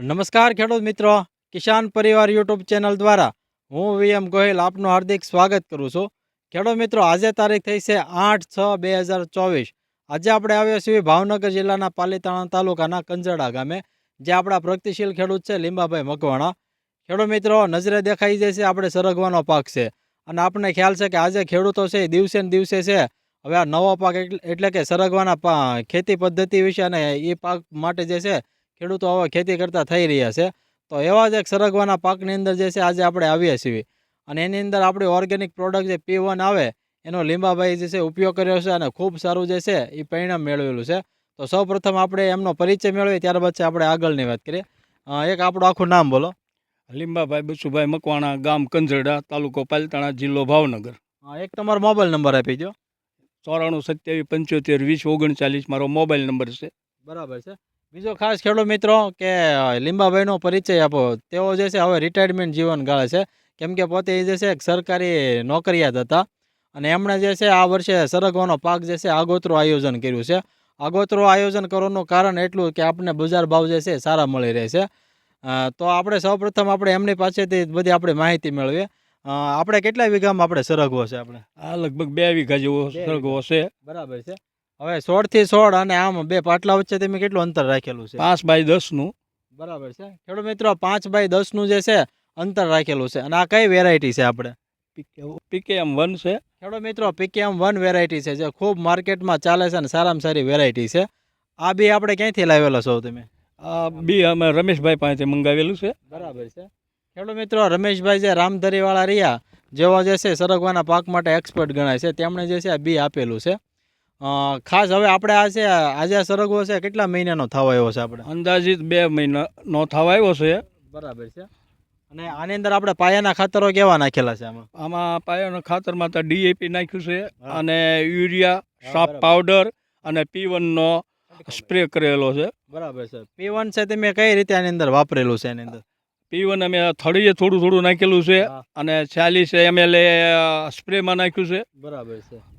નમસ્કાર ખેડૂત મિત્રો. કિસાન પરિવાર યુટ્યુબ ચેનલ દ્વારા હું વીએમ ગોહિલ આપનું હાર્દિક સ્વાગત કરું છું. ખેડૂત મિત્રો, આજે તારીખ થઈ છે આઠ છ બે હજાર ચોવીસ. આજે આપણે આવ્યા છીએ ભાવનગર જિલ્લાના પાલીતાણા તાલુકાના કંજડા ગામે જે આપણા પ્રગતિશીલ ખેડૂત છે લીંબાભાઈ મકવાણા. ખેડૂત મિત્રો, નજરે દેખાઈ છે આપણે સરગવાનો પાક છે. અને આપણને ખ્યાલ છે કે આજે ખેડૂતો છે એ દિવસે ને દિવસે છે. હવે આ નવો પાક એટલે કે સરગવાના ખેતી પદ્ધતિ વિશે અને એ પાક માટે જે છે ખેડૂતો હવે ખેતી કરતા થઈ રહ્યા છે. તો એવા જ એક સરગવાના પાકની અંદર જે છે આજે આપણે આવ્યા છીએ. અને એની અંદર આપણી ઓર્ગેનિક પ્રોડક્ટ જે પી વન આવે એનો લીંબાભાઈ જે છે ઉપયોગ કર્યો છે અને ખૂબ સારું જે છે એ પરિણામ મેળવેલું છે. તો સૌપ્રથમ આપણે એમનો પરિચય મેળવીએ ત્યારબાદ છે આપણે આગળની વાત કરીએ. એક આપણું આખું નામ બોલો. લીંબાભાઈ બસુભાઈ મકવાણા ગામ કંજરડા તાલુકો પાલતાણા જિલ્લો ભાવનગર. એક તમારો મોબાઈલ નંબર આપી દો ચોરાણું સત્યાવીસ પંચોતેર વીસ ઓગણચાલીસ મારો મોબાઈલ નંબર છે. બરાબર છે. બીજો ખાસ ખેડૂત મિત્રો કે લીંબાભાઈનો પરિચય આપો. તેઓ જે છે હવે રિટાયરમેન્ટ જીવન ગાળે છે. કેમ કે પોતે જે છે એક સરકારી નોકરિયાત હતા. અને એમણે જે છે આ વર્ષે સરગવાનો પાક જે છે આગોતરું આયોજન કર્યું છે. આગોતરું આયોજન કરવાનું કારણ એટલું કે આપણને બજાર ભાવ જે છે સારા મળી રહે છે. તો આપણે સૌપ્રથમ આપણે એમની પાસેથી બધી આપણે માહિતી મેળવીએ. આપણે કેટલા વીઘામાં આપણે સરગવો છે આપણે? આ લગભગ બે વીઘા જેવો સરગવો છે. બરાબર છે. હવે સોળથી સોળ અને આમ બે પાટલા વચ્ચે તમે કેટલું અંતર રાખેલું છે? પાંચ બાય દસનું બરાબર છે. ખેડૂત મિત્રો પાંચ બાય દસનું જે છે અંતર રાખેલું છે. અને આ કઈ વેરાયટી છે આપણે? પીકેએમ વન છે. ખેડૂત મિત્રો પીકેએમ વન વેરાયટી છે જે ખૂબ માર્કેટમાં ચાલે છે અને સારામાં સારી વેરાયટી છે. આ બી આપણે ક્યાંથી લાવેલો છો તમે? આ બી અમે રમેશભાઈ પાસેથી મંગાવેલું છે. બરાબર છે. ખેડૂત મિત્રો રમેશભાઈ જે રામધરીવાળા રહ્યા જેવા જે છે સરગવાના પાક માટે એક્સપર્ટ ગણાય છે તેમણે જે છે આ બી આપેલું છે. ખાસ હવે આપણે આ છે આજે આ સરગવો છે કેટલા મહિનાનો થવા આવ્યો છે આપણે? અંદાજિત બે મહિનાનો થવા આવ્યો છે. બરાબર છે. અને આની અંદર આપણે પાયાના ખાતરો કેવા નાખેલા છે આમાં? આમાં પાયાના ખાતરમાં તો ડીએપી નાખ્યું છે અને યુરિયા સાફ પાવડર અને પી વનનો સ્પ્રે કરેલો છે. બરાબર છે. પી વન છે તમે કઈ રીતે આની અંદર વાપરેલું છે એની અંદર? પી વન અમે થળીએ થોડું થોડું નાખેલું છે અને ચાલીસ એમએલ સ્પ્રેમાં નાખ્યું છે. બરાબર છે.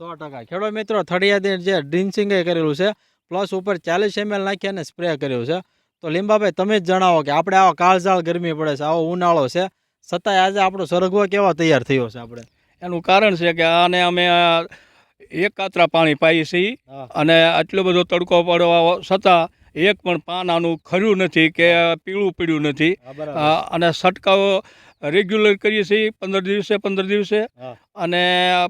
સો ટકા. ખેડૂત મિત્રો થળિયાથી જે ડ્રિન્સિંગે કરેલું છે પ્લસ ઉપર ચાલીસ એમએલ નાખી અને સ્પ્રે કર્યું છે. તો લીંબાભાઈ તમે જ જણાવો કે આપણે આવો કાળઝાળ ગરમી પડે છે આવો ઉનાળો છે. છતાંય આજે આપણો સરગવો કેવો તૈયાર થયો છે આપણે? એનું કારણ છે કે આને અમે એક કાતરા પાણી પાઈએ છીએ અને આટલો બધો તડકો પડવા છતાં એક પણ પાન આનું ખર્યું નથી કે પીળું પીળ્યું નથી. અને છંટકાવ રેગ્યુલર કરીએ છીએ પંદર દિવસે પંદર દિવસે. અને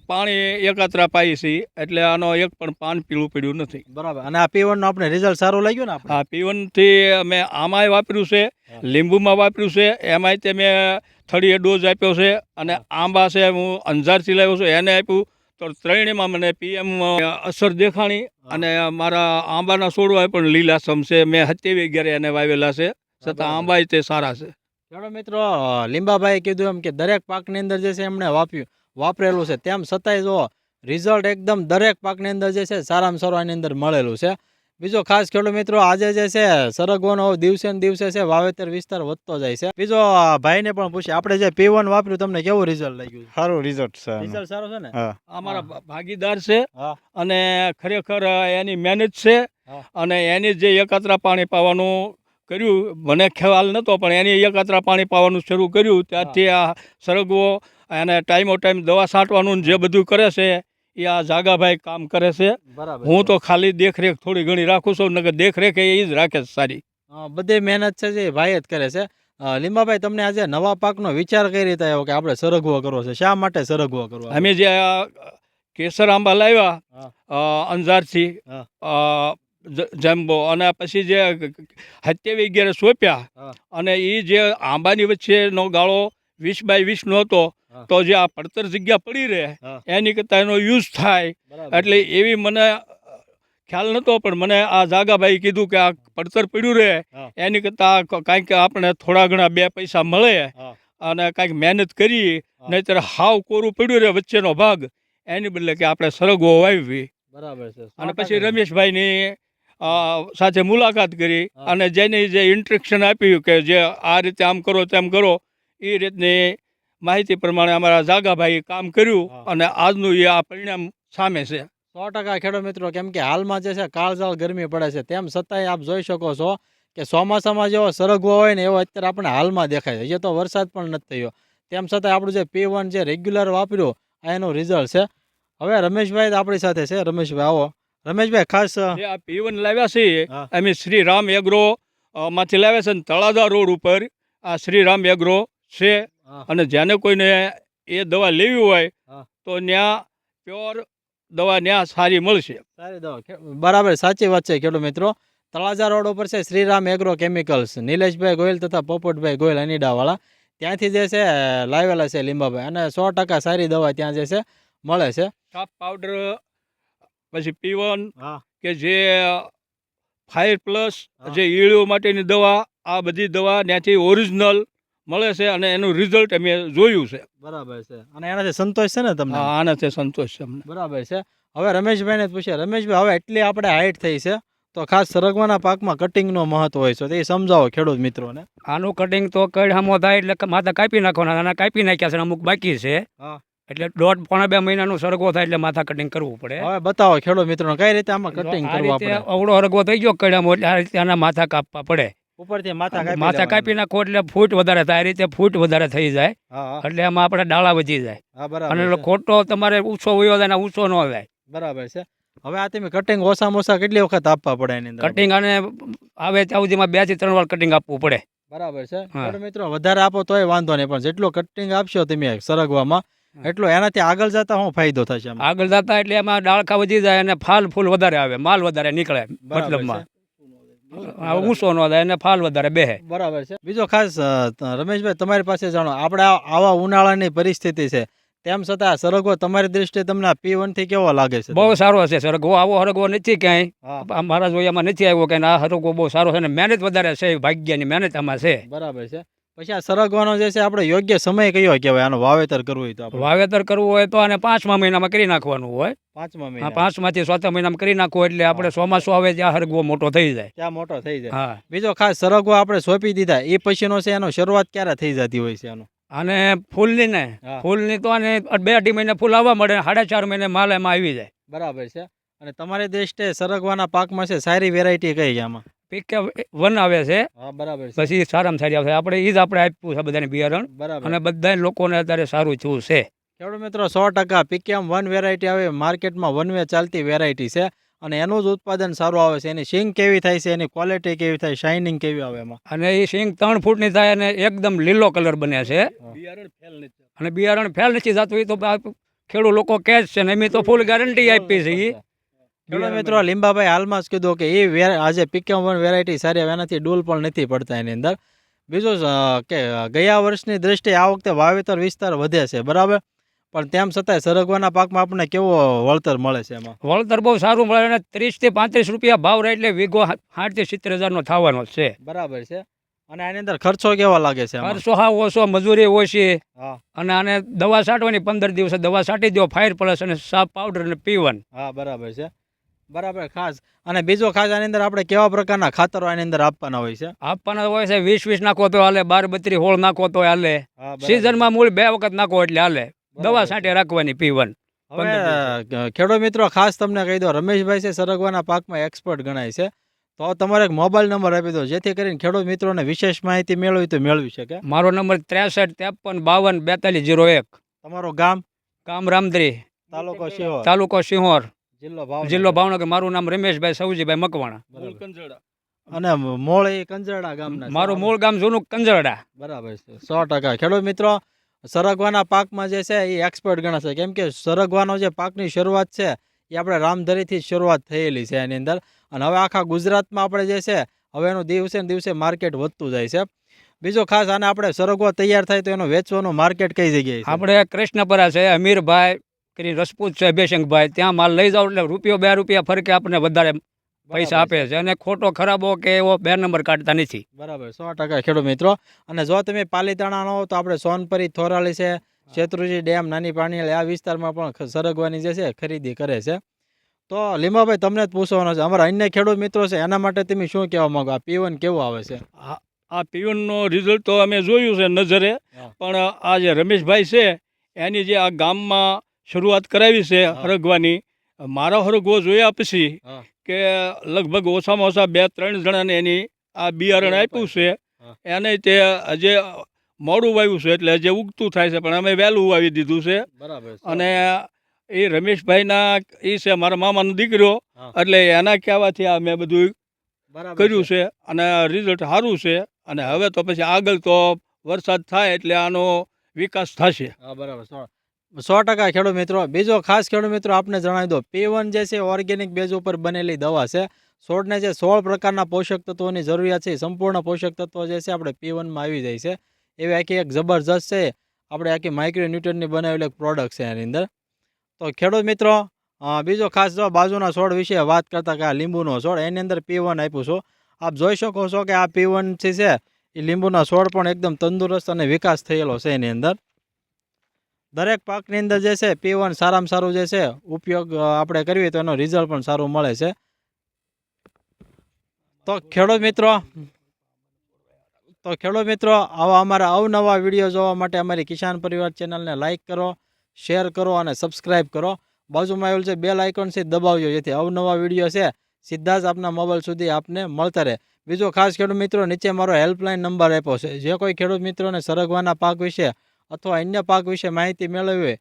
પાણી એકાત્રા પાઈએ છીએ એટલે આનો એક પણ પાન પીળું પડ્યું નથી. બરાબર. અને આ પીવનનો આપણે રિઝલ્ટ સારું લાગ્યું ને હા આ પીવનથી અમે આમાંય વાપર્યું છે લીંબુમાં વાપર્યું છે એમાંય તે મેં થળીએ ડોઝ આપ્યો છે અને આંબા છે હું અંજારથી લાવ્યો છું એને આપ્યું. તો ત્રણેયમાં મને પીએમ અસર દેખાણી અને મારા આંબાના છોડવા પણ લીલાસમ છે મેં હત્યાવી અગિયારે એને વાવેલા છે. છતાં. આંબાય તે સારા છે. ખેડૂત મિત્રો લીંબાભાઈએ કીધું એમ કે દરેક પાકની અંદર જે છે એમણે વાપ્યું વાપરેલું છે. તેમ છતાંય જો રિઝલ્ટ એકદમ દરેક પાકની અંદર જે છે સારામાં સારું આની અંદર મળેલું છે. બીજો ખાસ ખેડૂત મિત્રો આજે જે છે સરગવાનો દિવસે ને દિવસે છે વાવેતર વિસ્તાર વધતો જાય છે. બીજો ભાઈને પણ પૂછે આપણે જે પી વન વાપર્યું તમને કેવું રિઝલ્ટ લાગ્યું? સારું રિઝલ્ટ છે રિઝલ્ટ સારું છે ને? હા. આ મારા હા. ભા- ભાગીદાર છે અને ખરેખર એની મહેનત છે અને એની જે એકત્ર પાણી પાવાનું કર્યું. મને ખ્યાલ નહોતો પણ એની એકાત્રા પાણી પાવાનું શરૂ કર્યું. ત્યારથી આ સરગવો અને ટાઈમો ટાઈમ દવા છાંટવાનું જે બધું કરે છે એ આ જાગાભાઈ કામ કરે છે. હું તો ખાલી દેખરેખ થોડી ઘણી રાખું છું નકર દેખરેખ એ જ રાખે છે સારી. બધી મહેનત છે જે ભાઈ જ કરે છે. લીંબાભાઈ તમને આજે નવા પાકનો વિચાર કઈ રીતે આવ્યો કે આપણે સરગવો કરવો છે? શા માટે સરગવો કરવો? અમે જે કેસર આંબા લાવ્યા અંજારથી જમ્બો અને પછી જે સત્યાવીસ વગેરે સોંપ્યા અને એ જે આંબાની વચ્ચેનો ગાળો વીસ બાય વીસનો હતો તો જે આ પડતર જગ્યા પડી રહે એની કરતાં એનો યુઝ થાય. એટલે એવી મને ખ્યાલ નહોતો પણ મને આ જાગાભાઈ કીધું કે આ પડતર પડ્યું રહે એની કરતાં કાંઈક આપણે થોડા ઘણા બે પૈસા મળે અને કાંઈક મહેનત કરી. નહીતર હાવ કોરું પડ્યું રહે વચ્ચેનો ભાગ એની બદલે કે આપણે સરગવો વાવી બરાબર છે. અને પછી રમેશભાઈની સાથે મુલાકાત કરી અને જેની જે ઇન્સ્ટ્રક્શન આપ્યું કે જે આ રીતે આમ કરો તેમ કરો એ રીતની માહિતી પ્રમાણે અમારા જાગાભાઈએ કામ કર્યું અને આજનું એ આ પરિણામ સામે છે. સો ટકા ખેડૂત મિત્રો કેમ કે હાલમાં જે છે કાળઝાળ ગરમી પડે છે. તેમ છતાંય આપ જોઈ શકો છો કે ચોમાસામાં જેવો સરગવો હોય ને એવો અત્યારે આપણે હાલમાં દેખાય છે. હજી તો વરસાદ પણ નથી થયો. તેમ છતાં આપણું જે પી વન જે રેગ્યુલર વાપર્યું એનું રિઝલ્ટ છે. હવે રમેશભાઈ આપણી સાથે છે. રમેશભાઈ આવો. રમેશભાઈ ખાસ જે આ પીવન લાવ્યા હા. અમે શ્રી રામ એગ્રો માંથી લાવ્યા છે અને તળાજા રોડ ઉપર. આ શ્રી રામ એગ્રો છે. અને જેને કોઈને એ દવા લેવી હોય તો ત્યાં પ્યોર દવા ત્યાં સારી મળશે. સારી દવા. બરાબર સાચી વાત છે ખેડૂત મિત્રો. તળાજા રોડ ઉપર છે શ્રીરામ એગ્રો કેમિકલ્સ. નિલેશભાઈ ગોયલ તથા પોપટભાઈ ગોયલ અનીડાવાળા. ત્યાંથી જે છે લાવેલા છે લીંબાભાઈ. અને સો ટકા સારી દવા ત્યાં જે છે મળે છે. કાપ પાવડર પછી પીવન હા. કે જે ફાયર પ્લસ જે ઈળીઓ માટેની દવા આ બધી દવા ત્યાંથી ઓરિજિનલ મળે છે અને એનું રિઝલ્ટ અમે જોયું છે. બરાબર છે. અને એનાથી સંતોષ છે ને તમને? હા, આનાથી સંતોષ છે અમને. બરાબર છે. હવે રમેશભાઈને જ પૂછીએ. રમેશભાઈ હવે એટલી આપણે હાઈટ થઈ છે તો ખાસ સરગવાના પાકમાં કટિંગનો મહત્વ હોય છે. તો એ સમજાવો ખેડૂત મિત્રોને. આનું કટિંગ તો કડ હમો થાય એટલે ક- માથા કાપી નાખવાના આના કાપી નાખ્યા છે અમુક બાકી છે. હા. એટલે દોઢ પોણા બે મહિનાનો સરગવો થાય એટલે માથા કટિંગ કરવું પડે. હવે બતાવો ખેડો મિત્રો કઈ રીતે આમાં કટિંગ કરવું આપણે? અવળો હરગવો થઈ ગયો કડામાં એટલે આ રીતે આના માથા કાપવા પડે. ઉપરથી માથા કાપી માથા. કાપી નાખો એટલે ફૂટ વધારે થાય. આ રીતે ફૂટ વધારે થઈ જાય. એટલે એમાં આપણે ડાળા વધી જાય. અને ખોટો તમારે ઊંચો વયો જાય ને ઊંચો ન થાય બરાબર છે. હવે આ તમે કટિંગ ઓછામાં ઓછા કેટલી વખત આપવા પડે એની અંદર? કટિંગ અને આવે ત્યાં સુધીમાં બેથી ત્રણ વાર કટિંગ આપવું પડે. બરાબર છે. મિત્રો વધારે આપો તોય વાંધો નહીં પણ જેટલો કટિંગ આપશો તમે સરગવામાં. એટલો એનાથી આગળ જતા શું ફાયદો થશે આગળ જતા એટલે એમાં ડાળખા વધી જાય અને ફાલ ફૂલ વધારે આવે માલ વધારે નીકળે મતલબમાં. ઊંચો ન થાય અને ફાલ વધારે બે બરાબર છે. બીજો ખાસ રમેશભાઈ તમારી પાસે જાણો આપણે આવા ઉનાળાની પરિસ્થિતિ છે. તેમ છતાં સરગવો તમારી દ્રષ્ટિએ તમને પી વનથી કેવો લાગે છે? બહુ સારો છે સરગવો. આવો હરગવો નથી ક્યાંય. મારા જોયામાં નથી આવ્યો કે આ હરગવો બહુ સારો છે અને મહેનત વધારે છે ભાગ્યની મહેનત આમાં છે. બરાબર છે. પછી આ સરગવાનો જે છે આપણે યોગ્ય સમય કયો કહેવાય? આનું વાવેતર કરવું હોય તો આપણે. વાવેતર કરવું હોય તો આને પાંચમા મહિનામાં કરી નાખવાનું હોય. પાંચમા મહિના. પાંચમાંથી ચોથા મહિનામાં કરી નાખવું એટલે આપણે ચોમાસું આવે ત્યાં હરગવો મોટો થઈ જાય. ત્યાં મોટો થઈ જાય. હા. બીજો ખાસ સરગવો આપણે સોંપી દીધા. એ પછીનો છે એનો શરૂઆત ક્યારે થઈ જતી હોય છે એનો? અને ફૂલની ને. ફૂલની તો આને બે અઢી મહિને ફૂલ આવવા મળે સાડા ચાર મહિને માલ એમાં આવી જાય. બરાબર છે. અને તમારી દ્રષ્ટિએ સરગવાના પાકમાં છે સારી વેરાયટી કઈ છે આમાં? પીકે વન આવે છે. બરાબર પછી સારામાં સારી આવશે. આપણે એ જ આપણે આપ્યું છે બધાને બિયારણ. બરાબર. અને બધા લોકોને અત્યારે સારું થયું છે. ખેડૂત મિત્રો સો ટકા પીકેમ વન વેરાયટી આવે. માર્કેટમાં વન વે ચાલતી વેરાયટી છે. અને એનું જ ઉત્પાદન સારું આવે છે. એની સિંગ કેવી થાય છે? એની ક્વોલિટી કેવી થાય? શાઇનિંગ કેવી આવે એમાં? અને એ સિંગ ત્રણ ફૂટની થાય અને એકદમ લીલો કલર બને છે. બિયારણ ફેલ અને બિયારણ ફેલ નથી થતું એ તો આ ખેડૂત લોકો કહે છે ને એમ તો ફૂલ ગેરંટી આપી છે. ઈ. મિત્રો લીંબાભાઈ હાલમાં જ કીધું કે એ વેર આજે પીકેમ પણ વેરાયટી સારી આવે એનાથી ડૂલ પણ નથી પડતા એની અંદર. બીજું કે ગયા વર્ષની દ્રષ્ટિએ આ વખતે વાવેતર વિસ્તાર વધે છે બરાબર? પણ તેમ છતાંય સરગવાના પાકમાં આપણને કેવો વળતર મળે છે એમાં? વળતર બહુ સારું મળે અને ત્રીસથી પાંત્રીસ રૂપિયા ભાવ રહે એટલે વીઘો સાઠથી સિત્તેર હજારનો થવાનો છે. બરાબર છે. અને આની અંદર ખર્ચો કેવો લાગે છે ખર્ચો હા ઓછો મજૂરી ઓછી. અને આને દવા છાંટવાની પંદર દિવસે દવા છાંટી દો ફાયર પ્લસ અને સાફ પાવડર અને પીવન હા બરાબર છે. બરાબર ખાસ. અને બીજો ખાસ આની અંદર આપણે કેવા પ્રકારના ખાતરો આની અંદર આપવાના હોય છે? આપવાના હોય છે વીસ વીસ નાખો તો હાલે બાર બત્રી હોળ નાખો તો હાલે. સિઝનમાં મૂળ બે વખત નાખો એટલે હાલે. દવા છાંટે રાખવાની પીવન. હવે ખેડૂત મિત્રો ખાસ તમને કહી દો રમેશભાઈ છે સરગવાના પાકમાં એક્સપર્ટ ગણાય છે. તો તમારે એક મોબાઈલ નંબર આપી દો જેથી કરીને ખેડૂત મિત્રોને વિશેષ માહિતી મેળવી તો મેળવી શકે. મારો નંબર ત્રેસઠ ત્રેપન બાવન બેતાલીસ જીરો એક. તમારું ગામ? ગામ રામદરી. તાલુકો સિંહોર તાલુકો સિંહોર જિલ્લો ભાવનગર. મારું નામ રમેશભાઈ સૌજીભાઈ મકવાણા. અને મૂળ એ કંજરડા ગામના મારું મૂળ ગામ જૂનું કંજરડા બરાબર છે. સો ટકા. ખેડૂત મિત્રો સરગવાના પાકમાં જે છે એ એક્સપર્ટ ગણાશે. કેમ કે સરગવાનો જે પાકની શરૂઆત છે એ આપણે રામધરીથી જ શરૂઆત થયેલી છે એની અંદર. અને હવે આખા ગુજરાતમાં આપણે જે છે હવે એનું દિવસે ને દિવસે માર્કેટ વધતું જાય છે. બીજો ખાસ આને આપણે સરગવો તૈયાર થાય તો એનું વેચવાનું માર્કેટ કઈ જગ્યાએ આપણે કૃષ્ણપરા છે અમીરભાઈ કરીને રસપૂત છે અભયશંકભાઈ ત્યાં માલ લઈ જાઓ એટલે રૂપિયો બે રૂપિયા ફરકે આપણને વધારે પૈસા આપે છે. અને ખોટો ખરાબો કે એવો બે નંબર કાઢતા નથી. બરાબર સો ટકા ખેડૂત મિત્રો. અને જો તમે પાલીતાણા ન હો તો આપણે સોનપરી થોરાળી છે શેત્રુજી ડેમ નાની પાણી આ વિસ્તારમાં પણ સરગવાની જે છે ખરીદી કરે છે. તો લીમાભાઈ તમને જ પૂછવાનો છે અમારા અન્ય ખેડૂત મિત્રો છે એના માટે તમે શું કહેવા માંગો? આ પીવન કેવું આવે છે? આ પીવનનો રિઝલ્ટ તો અમે જોયું છે નજરે પણ આ જે રમેશભાઈ છે એની જે આ ગામમાં શરૂઆત કરાવી છે. હરગવાની. મારો હરગવો જોયા પછી કે લગભગ ઓછામાં ઓછા બે ત્રણ જણાને એની આ બિયારણ આપ્યું છે. એને તે હજે મોડું વાવ્યું છે એટલે હજે ઉગતું થાય છે પણ અમે વહેલું વાવી દીધું છે. અને એ રમેશભાઈના એ છે મારા મામાનો દીકરો એટલે એના કહેવાથી આ મેં બધું કર્યું છે. અને રિઝલ્ટ સારું છે. અને હવે તો પછી આગળ તો વરસાદ થાય એટલે આનો વિકાસ થશે. બરાબર. સો ટકા ખેડૂત મિત્રો, બીજો ખાસ ખેડૂત મિત્રો આપને જણાવી દો પી જે છે ઓર્ગેનિક બેઝ ઉપર બનેલી દવા છે. છોડને જે સોળ પ્રકારના પોષક તત્વોની જરૂરિયાત છે સંપૂર્ણ પોષક તત્વો જે છે, આપણે પી વનમાં આવી જાય છે. એવી આખી એક જબરજસ્ત છે, આપણે આખી માઇક્રો ન્યુટ્રનની બનાવેલી એક પ્રોડક્ટ છે એની અંદર. તો ખેડૂત મિત્રો બીજો ખાસ જો બાજુના છોડ વિશે વાત કરતા કે આ લીંબુનો છોડ, એની અંદર પી વન આપ્યું છું. આપ જોઈ શકો છો કે આ પી વન છે, એ લીંબુના છોડ પણ એકદમ તંદુરસ્ત અને વિકાસ થયેલો છે એની અંદર. દરેક પાકની અંદર જે છે પી વન સારામાં સારું જે છે, ઉપયોગ આપણે કરીએ તો એનો રિઝલ્ટ પણ સારું મળે છે. તો ખેડૂત મિત્રો, તો ખેડૂત મિત્રો, આવા અમારા અવનવા વીડિયો જોવા માટે અમારી કિસાન પરિવાર ચેનલને લાઇક કરો શેર કરો અને સબસ્ક્રાઇબ કરો. બાજુમાં આવેલું છે બેલ આઇકોન છે, દબાવજો, જેથી અવનવા વીડિયો છે, સીધા જ આપના મોબાઈલ સુધી આપને મળતા રહે. બીજો ખાસ ખેડૂત મિત્રો, નીચે મારો હેલ્પલાઇન નંબર આપ્યો છે. જે કોઈ ખેડૂત મિત્રોને સરગવાના પાક વિશે અથવા અન્ય પાક વિશે માહિતી મેળવવી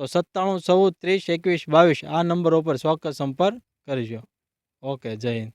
તો સત્તાણું, ચૌદ, ત્રીસ, એકવીસ, બાવીસ આ નંબર ઉપર ચોક્કસ સંપર્ક કરજો. ઓકે, જય હિન્દ.